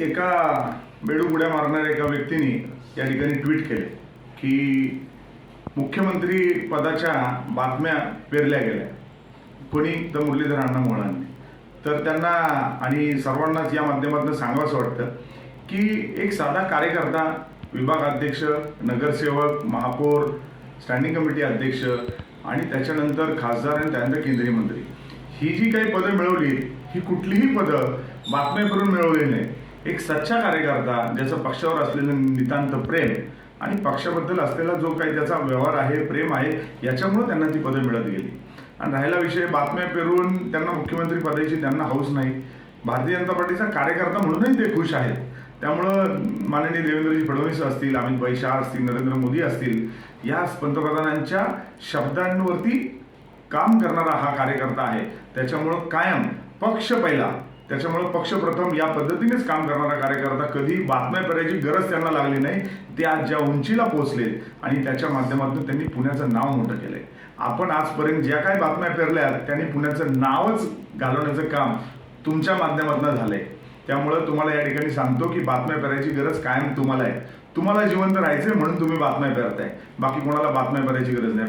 एका बेडूक उड्या मारणाऱ्या एका व्यक्तीने या ठिकाणी ट्विट केले की मुख्यमंत्री पदाच्या बातम्या पेरल्या गेल्या. कोणी तर मुरलीधर अण्णा मोहळांनी तर त्यांना आणि सर्वांनाच या माध्यमातून सांगावंसं वाटतं की एक साधा कार्यकर्ता विभाग अध्यक्ष नगरसेवक महापौर स्टँडिंग कमिटी अध्यक्ष आणि त्याच्यानंतर खासदार आणि त्यानंतर केंद्रीय मंत्री. ही जी काही पदं मिळवली ही कुठलीही पदं बातम्या करून मिळवली नाही एक सच्चा कार्यकर्ता ज्याचं पक्षावर असलेलं नितांत प्रेम आणि पक्षाबद्दल असलेला जो काही त्याचा व्यवहार आहे प्रेम आहे याच्यामुळं त्यांना ती पदं मिळत गेली. आणि राहिला विषय बातम्या पेरून त्यांना मुख्यमंत्री पदाची त्यांना हौस नाही. भारतीय जनता पार्टीचा कार्यकर्ता म्हणूनही ते खुश आहेत. त्यामुळं माननीय देवेंद्रजी फडणवीस असतील अमित भाई असतील नरेंद्र मोदी असतील या पंतप्रधानांच्या शब्दांवरती काम करणारा हा कार्यकर्ता आहे. त्याच्यामुळं कायम पक्ष पहिला त्याच्यामुळं पक्ष प्रथम या पद्धतीनेच काम करणारा कार्यकर्ता कधी बातम्या करायची गरज त्यांना लागली नाही ते आज ज्या उंचीला पोहोचले आणि त्याच्या माध्यमातून त्यांनी पुण्याचं नाव मोठं केलंय. आपण आजपर्यंत ज्या काही बातम्या पेरल्या त्यांनी पुण्याचं नावच घालवण्याचं काम तुमच्या माध्यमातून झालंय. त्यामुळं तुम्हाला या ठिकाणी सांगतो की बातम्या पेरायची गरज कायम तुम्हाला आहे. तुम्हाला जिवंत राहायचंय म्हणून तुम्ही बातम्या पेरताय. बाकी कोणाला बातम्या पेरायची गरज नाही.